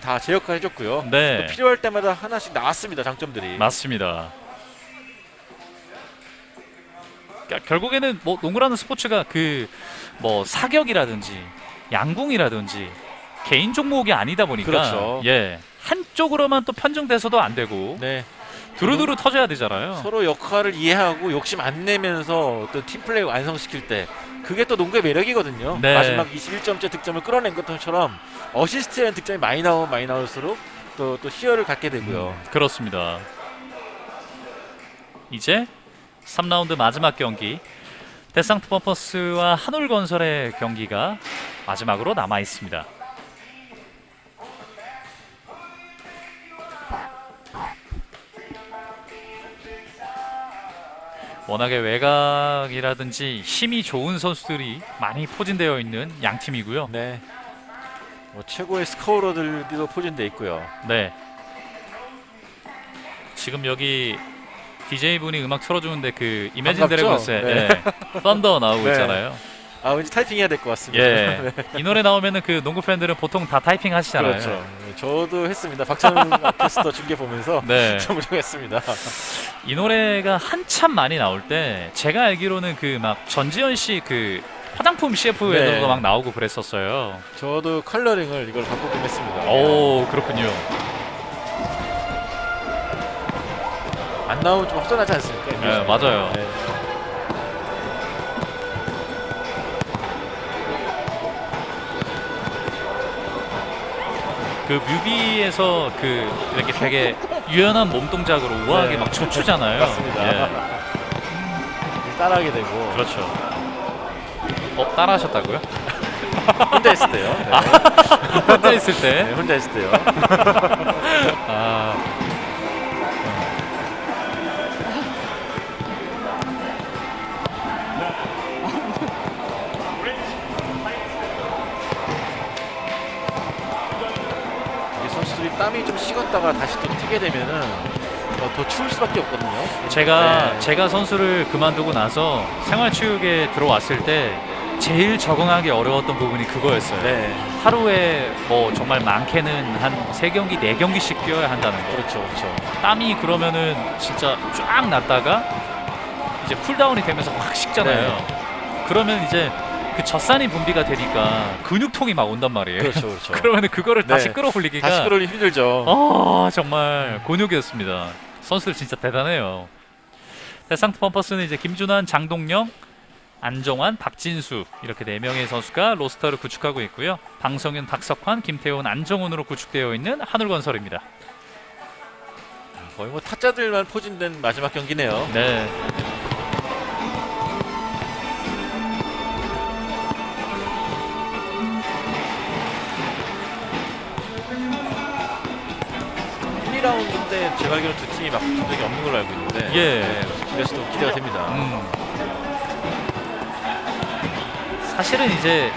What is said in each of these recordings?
다 제역화 해줬고요. 네. 또 필요할 때마다 하나씩 나왔습니다. 장점들이. 맞습니다. 그러니까 결국에는 뭐 농구라는 스포츠가 그 뭐 사격이라든지 양궁이라든지 개인 종목이 아니다 보니까 그렇죠. 예 한쪽으로만 또 편중돼서도 안 되고 네. 두루두루 터져야 되잖아요. 서로 역할을 이해하고 욕심 안 내면서 또 팀플레이 완성시킬 때 그게 또 농구의 매력이거든요. 네. 마지막 21점째 득점을 끌어낸 것처럼 어시스트라는 득점이 많이 나오면 많이 나올수록 또, 또 희열을 갖게 되고요. 음, 그렇습니다. 이제 3라운드 마지막 경기 데상트 펌퍼스와 한올건설의 경기가 마지막으로 남아 있습니다. 워낙에 외곽이라든지 힘이 좋은 선수들이 많이 포진되어 있는 양 팀이고요. 네. 뭐 최고의 스코어러들도 포진돼 있고요. 네. 지금 여기 DJ 분이 음악 틀어주는데 그 이매진 반갑죠? 드래곤스의 네. 예, 썬더 나오고 네. 있잖아요. 아 왠지 타이핑 해야 될 것 같습니다. 예. 이 노래 나오면은 그 농구 팬들은 보통 다 타이핑 하시잖아요. 그렇죠. 네, 저도 했습니다. 박찬웅 캐스터 중계 보면서 네. 점점 했습니다. 이 노래가 한참 많이 나올 때 제가 알기로는 그 막 전지현 씨 그 화장품 CF에도 네. 막 나오고 그랬었어요. 저도 컬러링을 이걸 바꾸긴 했습니다. 오 그렇군요. 안 나오면 좀 허전하지 않습니까? 네, 맞아요. 네. 그 뮤비에서 그 이렇게 되게 유연한 몸 동작으로 우아하게 네. 막 춤추잖아요. 맞습니다. 예. 따라하게 되고 그렇죠. 어 따라하셨다고요? 혼자 있을 때요. 네. 혼자 있을 네, 때. 혼자 있을 때요. 식었다가 다시 또 뛰게 되면은 어, 더 추울 수밖에 없거든요. 제가 네. 제가 선수를 그만두고 나서 생활체육에 들어왔을 때 제일 적응하기 어려웠던 부분이 그거였어요. 네, 하루에 뭐 정말 많게는 한 세 경기 네 경기씩 뛰어야 한다는 거. 그렇죠, 그렇죠. 땀이 그러면은 진짜 쫙 났다가 이제 쿨다운이 되면서 확 식잖아요. 네. 그러면 이제 그 젖산이 분비가 되니까 근육통이 막 온단 말이에요. 그렇죠, 그렇죠. 그러면은 그거를 네. 다시 끌어올리기가 다시 끌어올리 힘들죠. 아 정말 곤욕이었습니다. 선수들 진짜 대단해요. 대상트 펌퍼스는 이제 김준환, 장동영, 안정환, 박진수 이렇게 네 명의 선수가 로스터를 구축하고 있고요. 방성윤, 박석환, 김태훈, 안정훈으로 구축되어 있는 한울건설입니다. 거의 뭐 타자들만 포진된 마지막 경기네요. 네. 일 2라운드 때 제가 알기로 두 팀이 막 붙은 적이 없는 걸로 알고 있는데 예. 네, 그래서 또 기대가 됩니다. 음. 사실은 이제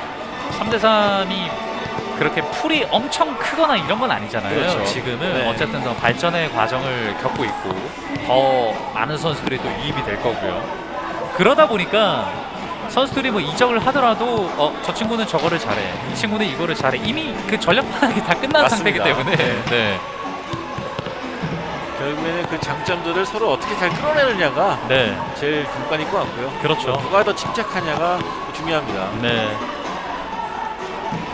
3대 3이 그렇게 풀이 엄청 크거나 이런 건 아니잖아요. 그렇죠. 지금은 네. 어쨌든 더 발전의 과정을 겪고 있고 더 많은 선수들이 또 유입이 될 거고요. 그러다 보니까 선수들이 뭐 이적을 하더라도 어, 저 친구는 저거를 잘해, 이 친구는 이거를 잘해. 이미 그 전력 파악이 다 끝난 맞습니다. 상태이기 때문에 네. 네. 결국에는 그 장점들을 서로 어떻게 잘 끌어내느냐가 네. 제일 관건인 것 같고요. 그렇죠. 누가 더 침착하냐가 중요합니다. 네.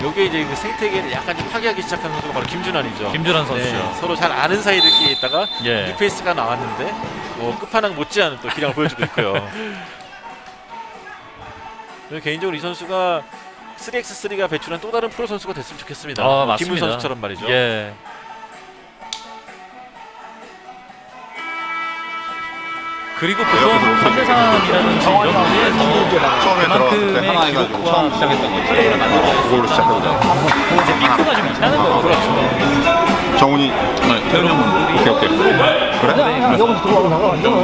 여기에 이제 그 생태계를 약간 좀 파괴하기 시작한 선수가 바로 김준환이죠. 김준환 선수죠. 네, 서로 잘 아는 사이들끼리 있다가 예. 뉴페이스가 나왔는데 뭐 끝판왕 못지않은 또 기량을 보여주고 있고요. 개인적으로 이 선수가 3x3가 배출한 또 다른 프로 선수가 됐으면 좋겠습니다. 아, 뭐 맞습니다. 김훈 선수처럼 말이죠. 예. 그리고 보통 3대 3이라는 이런 무대에서 처음에 들어갔을 때 그만큼의 하나 기록과 처음 시작했던 거 플레이를 만들어낼 수 그걸로 시작해보자 이제 핑크가 좀 있다는 거거든요. 그렇죠. 정훈이. 네, 태훈이 형은. 오케이 오케이. 그래? 네, 그래서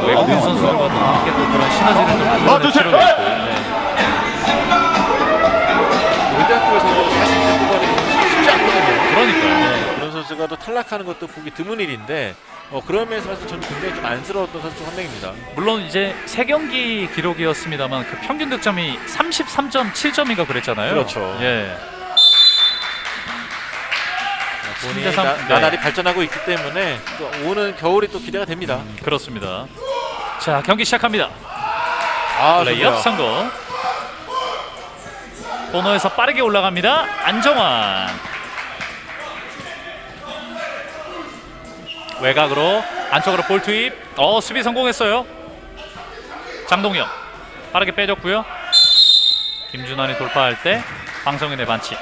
외국인 선수들과 또 함께 또 그런 시너지를 좀 아, 만들어낼 둘, 셋! 필요가 있고. 우리 학교에서 사실 뽑아내기 쉽지 않거든요. 그러니까요. 네, 그런 선수가 또 탈락하는 것도 보기 드문 일인데 어, 그런 면에서 봐서 저는 굉장히 좀 안쓰러웠던 선수 중한 명입니다. 물론 이제 세 경기 기록이었습니다만 그 평균 득점이 33.7점인가 그랬잖아요. 그렇죠. 예. 본인이 3대 3. 나, 나날이 발전하고 있기 때문에 또 오는 겨울이 또 기대가 됩니다. 그렇습니다. 자 경기 시작합니다. 아, 레이업. 성공. 코너에서 빠르게 올라갑니다. 안정환. 외곽으로 안쪽으로 볼 투입. 어 수비 성공했어요. 장동영 빠르게 빼줬고요. 김준환이 돌파할 때 방성인의 반칙.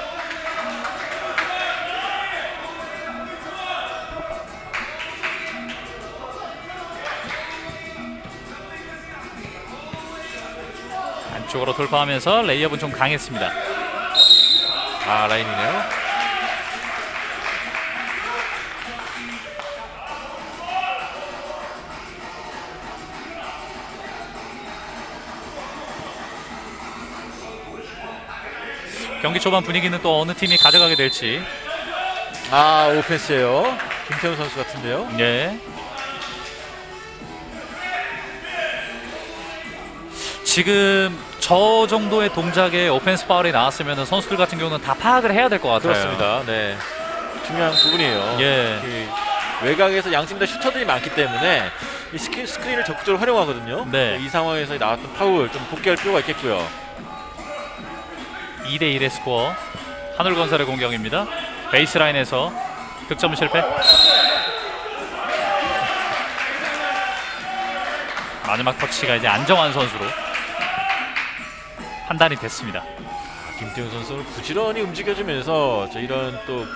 안쪽으로 돌파하면서 레이업은 좀 강했습니다. 아 라인이네요. 경기 초반 분위기는 또 어느 팀이 가져가게 될지. 아 오펜스예요. 김태훈 선수 같은데요. 예. 지금 저 정도의 동작에 오펜스 파울이 나왔으면 선수들 같은 경우는 다 파악을 해야 될 것 같아요. 그렇습니다. 네. 중요한 부분이에요. 예. 그 외곽에서 양팀 다 슈터들이 많기 때문에 이 스크린, 스크린을 적극적으로 활용하거든요. 네. 이 상황에서 나왔던 파울 좀 복귀할 필요가 있겠고요. 2대 1의 스코어. 하늘건설의 공격입니다. 베이스라인에서 득점 실패. 마지막 터치가 이제 안정환 선수로 판단이 됐습니다. 아, 김태훈 선수는 부지런히 움직여주면서 저 이런 또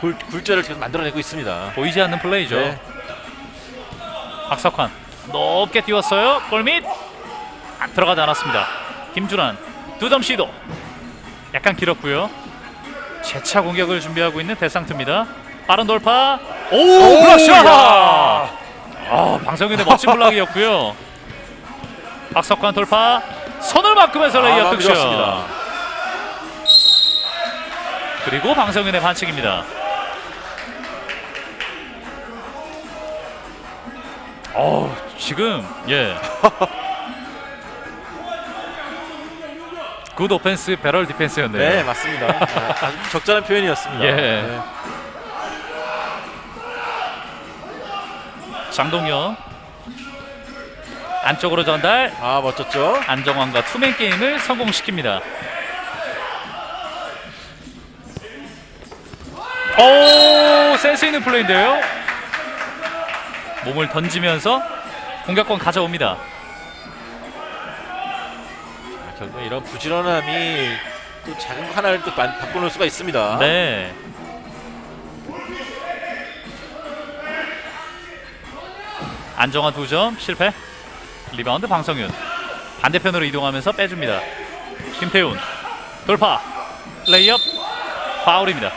굴, 굴절을 지금 만들어내고 있습니다. 보이지 않는 플레이죠. 네. 박석환 높게 띄웠어요. 골밑 안 들어가지 않았습니다. 김준환 두 점 시도 약간 길었고요. 재차 공격을 준비하고 있는 데상트입니다. 빠른 돌파. 오, 오, 블락샷! 야! 아, 방성윤의 멋진 블락이었고요. 박석환 돌파. 손을 막으면서 레이업 마음이 득점. 좋았습니다. 그리고 방성윤의 반칙입니다. 어 지금 예. 굿 오펜스 배럴 디펜스였네요. 네, 맞습니다. 아, 아주 적절한 표현이었습니다. 예. 네. 장동영 안쪽으로 전달 아, 멋졌죠? 안정환과 투맨 게임을 성공시킵니다. 오 센스 있는 플레이인데요. 몸을 던지면서 공격권 가져옵니다. 아, 결국 이런 부지런함이 또 작은 거 하나를 또 바, 바꿔놓을 수가 있습니다. 네. 안정환 두 점 실패. 리바운드 방성윤 반대편으로 이동하면서 빼줍니다. 김태훈 돌파 레이업 파울입니다.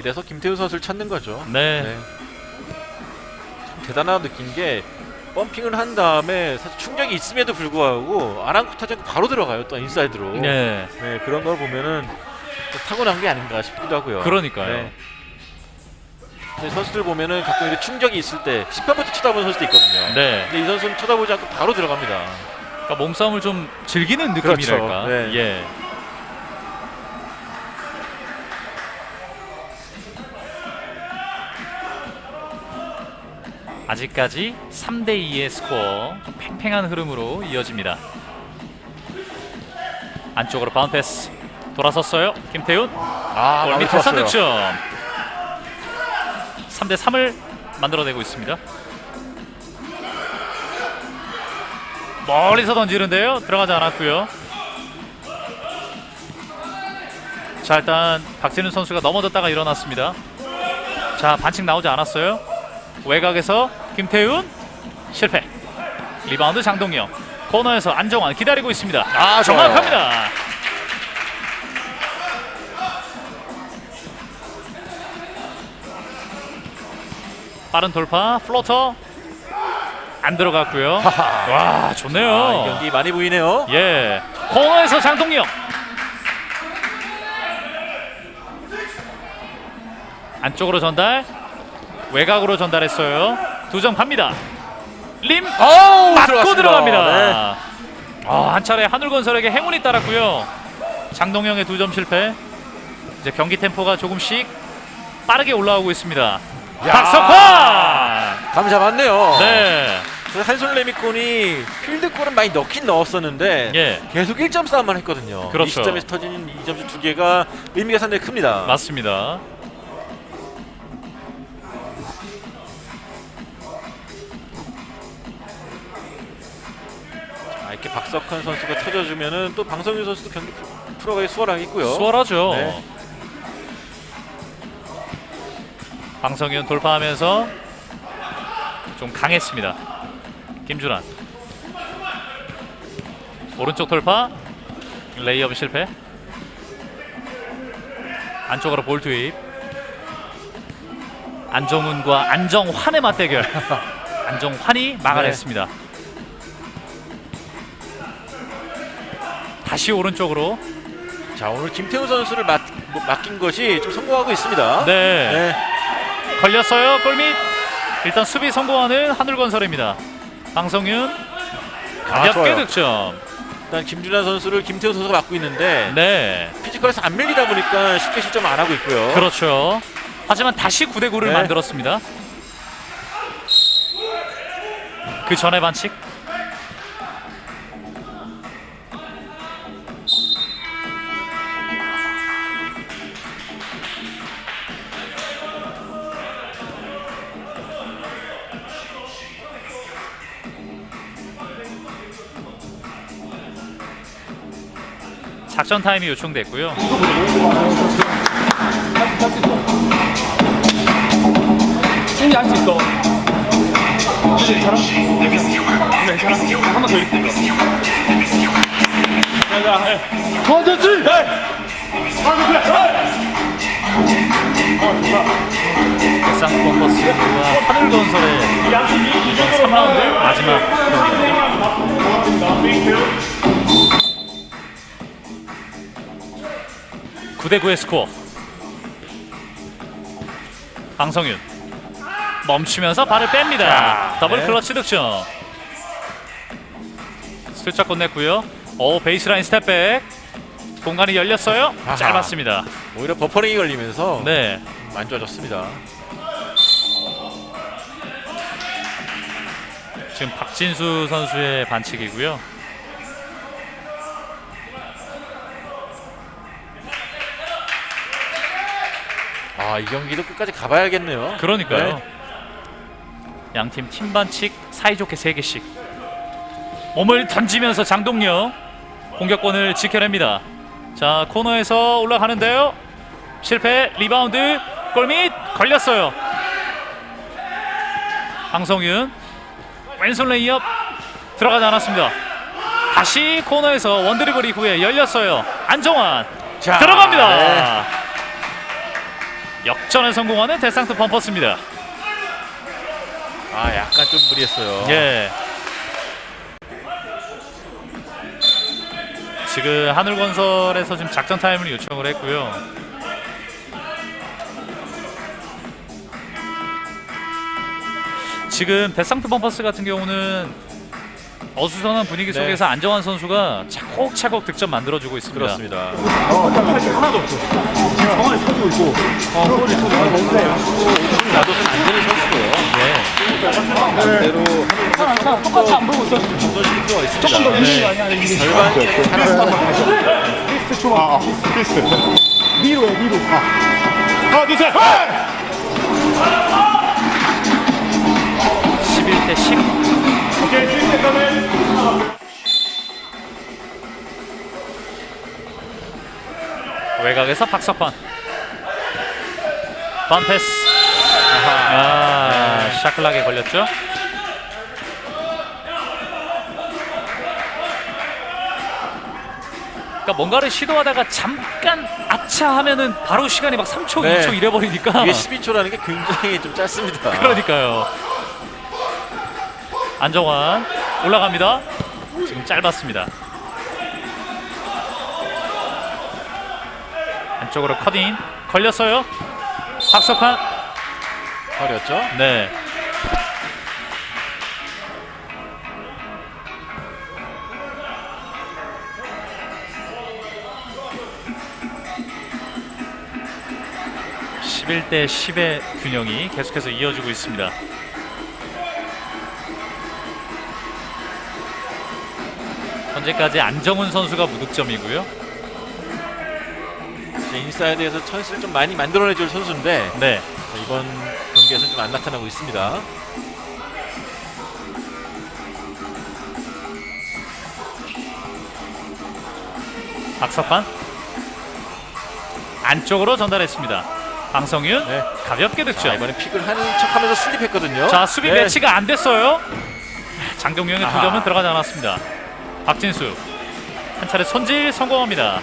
이래서 김태훈 선수를 찾는 거죠. 네. 네. 참 대단하다 느낀 게 펌핑을 한 다음에 사실 충격이 있음에도 불구하고 아랑쿠타지 않고 바로 들어가요. 또 인사이드로. 네. 네, 그런 걸 보면은 또 타고난 게 아닌가 싶기도 하고요. 그러니까요. 네. 근데 선수들 보면은 가끔 이렇게 충격이 있을 때 10편부터 쳐다보는 선수도 있거든요. 네. 근데 이 선수는 쳐다보지 않고 바로 들어갑니다. 그러니까 몸싸움을 좀 즐기는 그렇죠. 느낌이랄까. 네. 예. 아직까지 3대 2의 스코어 좀 팽팽한 흐름으로 이어집니다. 안쪽으로 바운드 패스 돌아섰어요. 김태훈 아, 골 마음에 밑에서 들었어요. 득점. 3대 3을 만들어내고 있습니다. 멀리서 던지는데요. 들어가지 않았고요. 자 일단 박진우 선수가 넘어졌다가 일어났습니다. 자 반칙 나오지 않았어요. 외곽에서 김태훈 실패. 리바운드 장동영. 코너에서 안정환 기다리고 있습니다. 아, 좋아요. 정확합니다. 빠른 돌파 플로터 안 들어갔고요. 와 좋네요. 아, 이 경기 많이 보이네요. 예 코너에서 장동영 안쪽으로 전달 외곽으로 전달했어요. 두 점 갑니다. 림 아우, 맞고 들어갔습니다. 들어갑니다. 네. 아, 한 차례 하늘건설에게 행운이 따랐고요. 장동영의 두 점 실패. 이제 경기 템포가 조금씩 빠르게 올라오고 있습니다. 야. 박석환. 감 잡았네요. 네. 그래서 한솔 레미콘이 필드골은 많이 넣긴 넣었었는데 예. 계속 1점 싸움만 했거든요. 그렇죠. 이 시점에서 터지는 2점슛 두 개가 의미가 상당히 큽니다. 맞습니다. 이렇게 박석환 선수가 터져주면은 또 방성윤 선수도 경기 풀어가기 수월하겠고요. 수월하죠. 네. 방성윤 돌파하면서 좀 강했습니다. 김준환 오른쪽 돌파 레이업 실패 안쪽으로 볼 투입 안정훈과 안정환의 맞대결 안정환이 막아냈습니다. 다시 오른쪽으로 자 오늘 김태훈 선수를 맡, 뭐, 맡긴 것이 좀 성공하고 있습니다. 네. 네. 걸렸어요. 골밑. 일단 수비 성공하는 하늘건설입니다. 방성윤 아, 가볍게 좋아요. 득점. 일단 김준환 선수를 김태훈 선수가 맡고 있는데 네, 피지컬에서 안 밀리다 보니까 쉽게 실점 안 하고 있고요. 그렇죠. 하지만 다시 9대 9를 네. 만들었습니다. 그 전에 반칙. 작전 타임이 요청됐고요. 충분히 할수 있어. 괜찮아? 괜찮아? 한번 더 이렇게. 자, 자, 해. 데상트 펌퍼스와 하늘건설의 3라운드 마지막 경기입니다. 9대 9의 스코어. 방성윤 멈추면서 발을 뺍니다. 자, 더블 네. 클러치 득점. 슬쩍 건넸고요. 오 베이스라인 스텝백. 공간이 열렸어요. 아하. 짧았습니다. 오히려 버퍼링이 걸리면서 네. 안 좋아졌습니다. 지금 박진수 선수의 반칙이고요. 아 이 경기도 끝까지 가봐야겠네요. 그러니까요. 네. 양팀 팀 반칙 사이좋게 3개씩. 몸을 던지면서 장동영 공격권을 지켜냅니다. 자 코너에서 올라가는데요. 실패 리바운드 골밑 걸렸어요. 방성윤 왼손 레이업 들어가지 않았습니다. 다시 코너에서 원드리블 이후에 열렸어요. 안정환 자, 들어갑니다. 네. 역전에 성공하는 데상트 펌퍼스입니다. 아 약간 좀 무리했어요. 예. 지금 하늘건설에서 지금 작전 타임을 요청을 했고요. 지금 데상트 펌퍼스 같은 경우는 어수선한 분위기 네. 속에서 안정환 선수가 차곡차곡 득점 만들어주고 있습니다. 그렇습니다. 나도 안 되는 선수고요. 네. 반대로 똑같이 안 보고 있어. 있습니다. 조금 더 네. 힘이 아니야. 힘이. 절반 잘했어. 피스트 초. 아, 아, 피스트. 위로 해, 위로. 아. 하나, 둘, 셋. 11대 10. 오케이, 피스트 가면. 외곽에서 박석환. 반패스. 아, 샤클락에 걸렸죠. 그러니까 뭔가를 시도하다가 잠깐 아차 하면은 바로 시간이 막 3초, 네. 2초 이래버리니까. 이게 12초라는 게 굉장히 좀 짧습니다. 그러니까요. 안정환 올라갑니다. 짧았습니다. 안쪽으로 커딘 걸렸어요. 박석환 걸렸죠? 네. 일대 10의 균형이 계속해서 이어지고 있습니다. 현재까지 안정훈 선수가 무득점이고요. 이제 인사이드에서 찬스를 좀 많이 만들어내줄 선수인데 네. 자, 이번 경기에서 좀 안 나타나고 있습니다. 박석환 안쪽으로 전달했습니다. 방성윤 네. 가볍게 자, 득점. 이번에 픽을 하는 척하면서 슬립했거든요. 자 수비 네. 매치가 안 됐어요. 장동영의 두. 점은 들어가지 않았습니다. 박진수 한 차례 손질 성공합니다.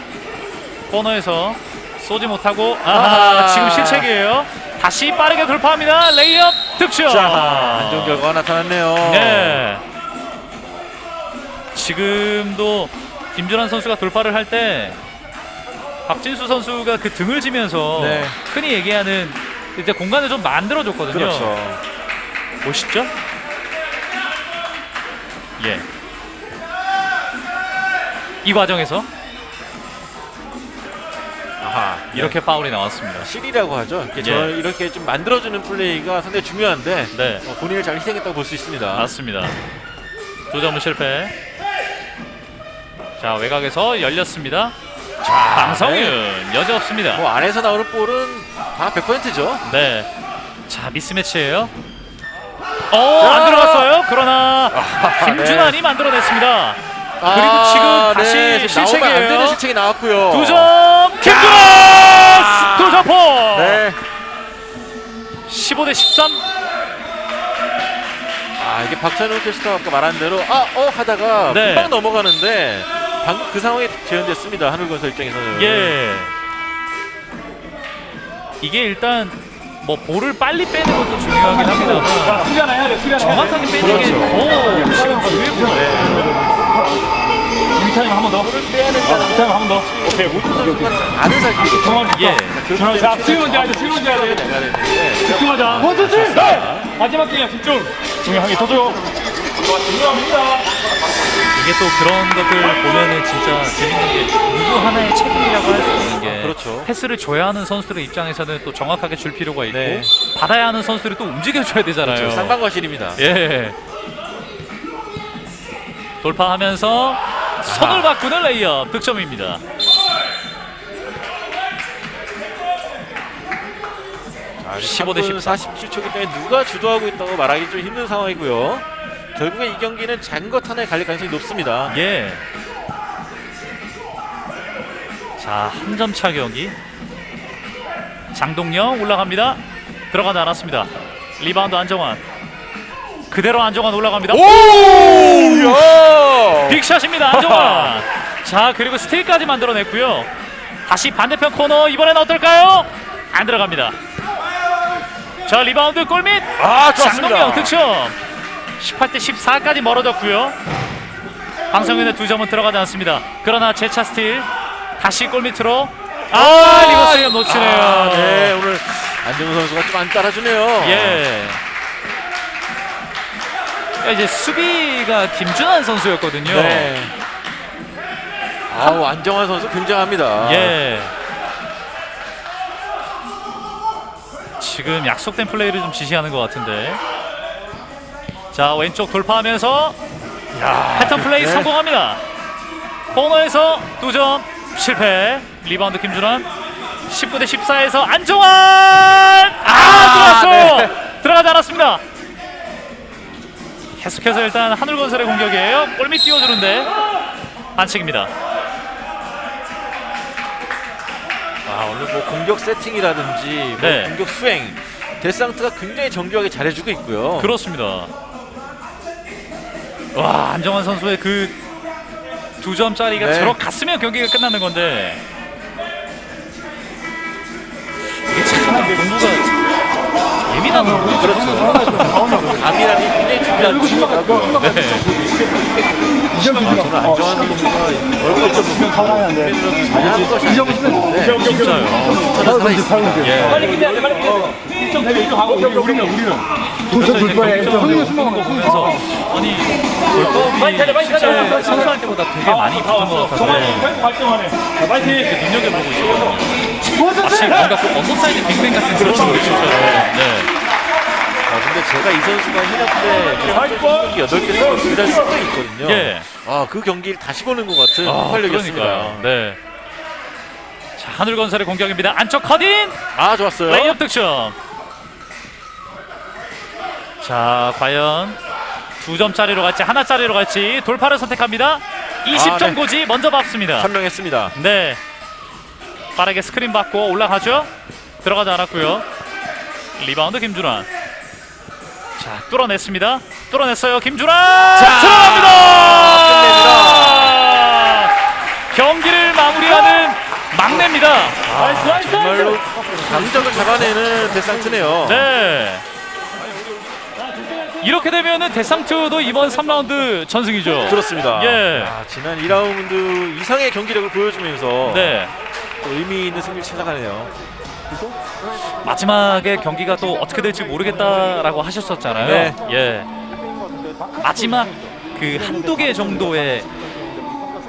코너에서 쏘지 못하고 아하, 아하. 지금 실책이에요. 다시 빠르게 돌파합니다. 레이업 득점. 자, 안정 결과가 나타났네요. 네. 지금도 김준환 선수가 돌파를 할 때 박진수 선수가 그 등을 지면서 네. 흔히 얘기하는 이제 공간을 좀 만들어 줬거든요. 그렇죠. 보시죠. 예. 이 과정에서 아하, 이렇게 파울이 나왔습니다. 실이라고 하죠. 이렇게, 예. 저, 이렇게 좀 만들어주는 플레이가 상당히 중요한데 네. 어, 본인을 잘 희생했다고 볼 수 있습니다. 맞습니다. 두 점은 실패. 자 외곽에서 열렸습니다. 자, 방성윤 여지 없습니다. 뭐 안에서 나오는 볼은 다 100%죠. 네. 자 미스매치예요. 어, 안 들어갔어요. 그러나 김준환이 만들어냈습니다. 그리고 지금 다시 네, 지금 나오면 안 되는. 실책이 나왔고요. 두 점 김준환 두 점 포. 네. 15 대 13. 아 이게 박찬호 캐스터가 아까 말한 대로 아어 하다가 네. 금방 넘어가는데 방금 그 상황이 재현됐습니다. 하늘건설 입장에서는. 예. 이게 일단 뭐 볼을 빨리 빼는 것도 중요하긴 합니다만 하나 해야 정확하게 돼 빼는 게 그렇죠. 더 시간 중요해 보여요. 유타임 한 번 더 볼을 빼야 된다는 유타임 한 번 더 오케이 모든 선수가 다 아는 사실이죠. 정원 예. 자 수비 먼저 해야 돼 수비 먼저 해야 돼 집중하자 원투 쓰리 마지막 게임 집중 중요한 게더 줘요 중요합니다 이게 또 그런 것들 보면은 진짜 재밌는 게 누구 하나의 책임이라고 할 수 없는 게 그렇죠. 패스를 줘야 하는 선수들의 입장에서는 또 정확하게 줄 필요가 있고 네. 받아야 하는 선수들이 또 움직여줘야 되잖아요. 그렇죠. 쌍방과실입니다. 예. 돌파하면서 손을 바꾸는 레이업 득점입니다. 자, 15 대 14. 47초기 때문에 누가 주도하고 있다고 말하기 좀 힘든 상황이고요. 결국에 이 경기는 작은 것 하나에 갈릴 가능성이 높습니다. 예. 자, 한 점 차 경기. 장동영 올라갑니다. 들어가지 않았습니다. 리바운드 안정환. 그대로 안정환 올라갑니다. 오! 야! 빅샷입니다. 안정환. 자, 그리고 스틸까지 만들어냈고요. 다시 반대편 코너 이번엔 어떨까요? 안 들어갑니다. 자, 리바운드 골밑. 아, 좋았습니다. 장동영 득점. 18대 14까지 멀어졌고요. 방성윤의 두 점은 들어가지 않습니다. 그러나 재차 스틸 다시 골밑으로 아, 리버스가 놓치네요. 아, 네, 오늘 안정우 선수가 좀 안 따라주네요. 예. 그러니까 이제 수비가 김준환 선수였거든요. 네. 아우 안정환 선수 굉장합니다. 예. 지금 약속된 플레이를 좀 지시하는 것 같은데. 자 왼쪽 돌파하면서 패턴 플레이 네. 성공합니다. 코너에서 두 점 실패. 리바운드 김준환. 19대 14에서 안정환 아, 아, 들어왔어요. 네. 들어가지 않았습니다. 계속해서 일단 하늘건설의 공격이에요. 골밑 띄워주는데 반칙입니다. 아, 오늘 뭐 공격 세팅이라든지 뭐 네. 공격 수행 데상트가 굉장히 정교하게 잘해주고 있고요. 그렇습니다. 와 안정환 선수의 그 두 점짜리가 네. 들어갔으면 경기가 끝나는 건데 이게 참 농구가 예민한 농구 그렇죠. 감이라는 게 굉장히 중요한 중요하고요. 네. 아, 저는 안정환 선수가 얼굴 좀 보면 살아야는데 잘하는 것이 아닌데 진짜요. 저는 살아있습니다. 예. 빨리 끝내야 돼 빨리 끝내야 돼. 1점 되면 1점 하고 우리는 우리는 우리는. 그래서 이제 경기력을 보면서 아니 많이 가자, 많이. 실제 선수할 때보다 되게 많이 붙은 것 정환이 결국 발전하네. 자 파이팅! 눈여겨보고 있어요. 마치 뭔가 그 언더사이드 빅뱅 같은 그런 그렇죠, 그렇죠. 쳤어요. 네. 아, 근데 제가 이 선수가 현역 때 경기 8개 쓰고 그잘 쓴 적이 있거든요. 예. 아, 그 경기를 다시 보는 것 같은 아, 활력이었습니다. 그러니까요. 네. 자, 하늘건설의 공격입니다. 안쪽 커딘 아, 좋았어요. 레이업 득점. 자, 과연 두 점짜리로 갈지 하나짜리로 갈지 돌파를 선택합니다. 20점 네. 고지 먼저 밟습니다. 판명했습니다. 네. 빠르게 스크린 받고 올라가죠. 들어가지 않았고요. 리바운드 김준환. 자, 뚫어냈습니다. 뚫어냈어요. 김준환. 자, 들어갑니다. 경기를 마무리하는 막내입니다. 아, 정말로 감정을 잡아내는 데상트네요. 네. 이렇게 되면은 데상트도 이번 3라운드 전승이죠. 그렇습니다. 예. 아, 지난 2라운드 이상의 경기력을 보여주면서 네. 또 의미 있는 승리를 찾아가네요. 마지막에 경기가 또 어떻게 될지 모르겠다라고 하셨었잖아요. 네. 예. 마지막 그 한두 개 정도의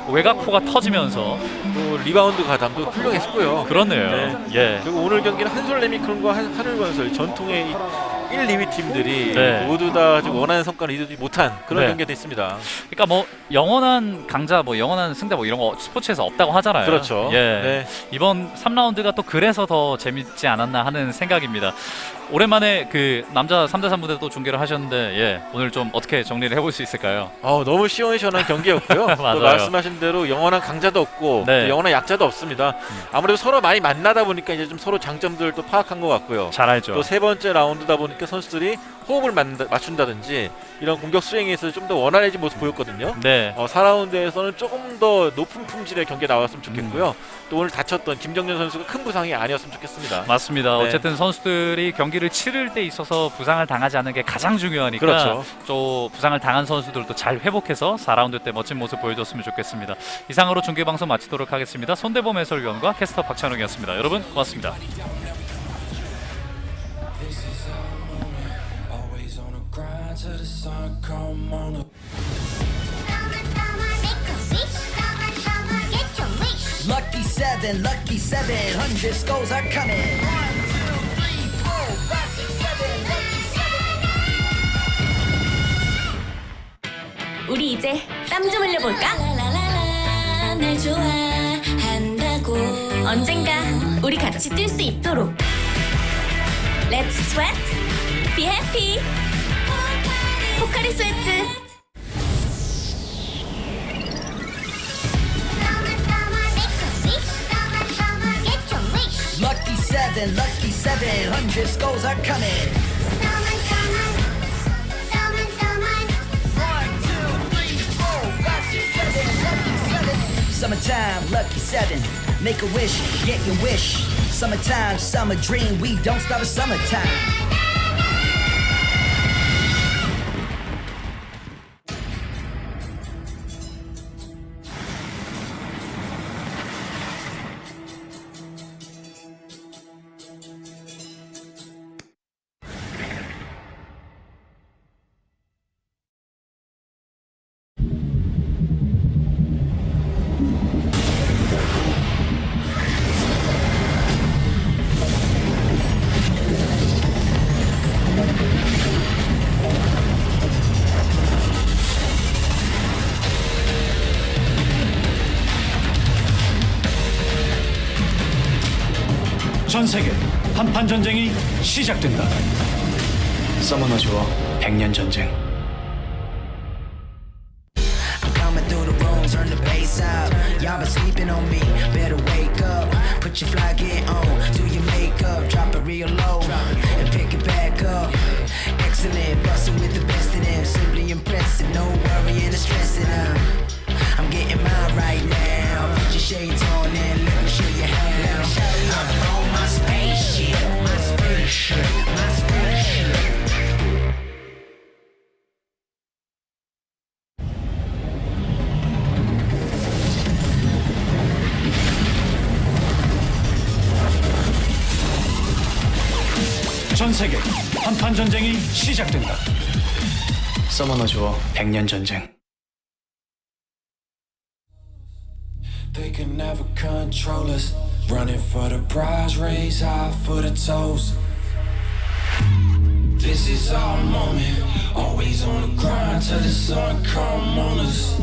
외곽포가 터지면서 또 리바운드 가담도 훌륭했고요. 그렇네요. 네. 예. 그리고 오늘 경기는 한솔 레미크론과 한- 하늘건설 전통의 이 1, 2위 팀들이 네. 모두 다 지금 원하는 성과를 이루지 못한 그런 네. 경기가 됐습니다. 그러니까 뭐 영원한 강자, 뭐 영원한 승자, 뭐 이런 거 스포츠에서 없다고 하잖아요. 그렇죠. 예. 네. 이번 3라운드가 또 그래서 더 재밌지 않았나 하는 생각입니다. 오랜만에 그 남자 3대 3 무대 또 중계를 하셨는데 예, 오늘 좀 어떻게 정리를 해볼 수 있을까요? 어, 너무 시원시원한 경기였고요. 맞아요. 또 말씀하신 대로 영원한 강자도 없고 네. 음. 또 영원한 약자도 없습니다. 아무래도 서로 많이 만나다 보니까 이제 좀 서로 장점들을 또 파악한 것 같고요. 잘 알죠. 또 세 번째 라운드다 보니까 선수들이 호흡을 맞는다, 맞춘다든지 이런 공격 수행에서 좀 더 원활해진 모습 보였거든요. 네. 어, 4라운드에서는 조금 더 높은 품질의 경기 나왔으면 좋겠고요. 음. 또 오늘 다쳤던 김정년 선수가 큰 부상이 아니었으면 좋겠습니다. 맞습니다. 네. 어쨌든 선수들이 경기를 치를 때 있어서 부상을 당하지 않는 게 가장 중요하니까 그렇죠. 또 부상을 당한 선수들도 잘 회복해서 4라운드 때 멋진 모습 보여줬으면 좋겠습니다. 이상으로 중계 방송 마치도록 하겠습니다. 손대범 해설위원과 캐스터 박찬욱이었습니다. 여러분 고맙습니다. Always on the grind till the sun come on up. Lucky seven, lucky seven, hundred skulls are coming. 우리 이제 땀 좀 흘려볼까? 날 좋아한다고 언젠가 우리 같이 뛸 수 있도록 Let's sweat, be happy 포카리 스웨트 Lucky seven, lucky seven, hundred skulls are coming. Summertime, lucky seven, make a wish, get your wish. Summertime, summer dream, we don't stop at summertime. 전 세계 한판 전쟁이 시작된다. 서머너즈와 백년 전쟁. I'm coming through the room, turn the bass up. Y'all been sleeping on me, better wake up. Put your fly gear on, 전 세계 한판 전쟁이 시작된다. 서머너즈와 백년 전쟁. They can never control us. Running for the prize, raise high for the toast. This is our moment. Always on the grind till the sun come on us.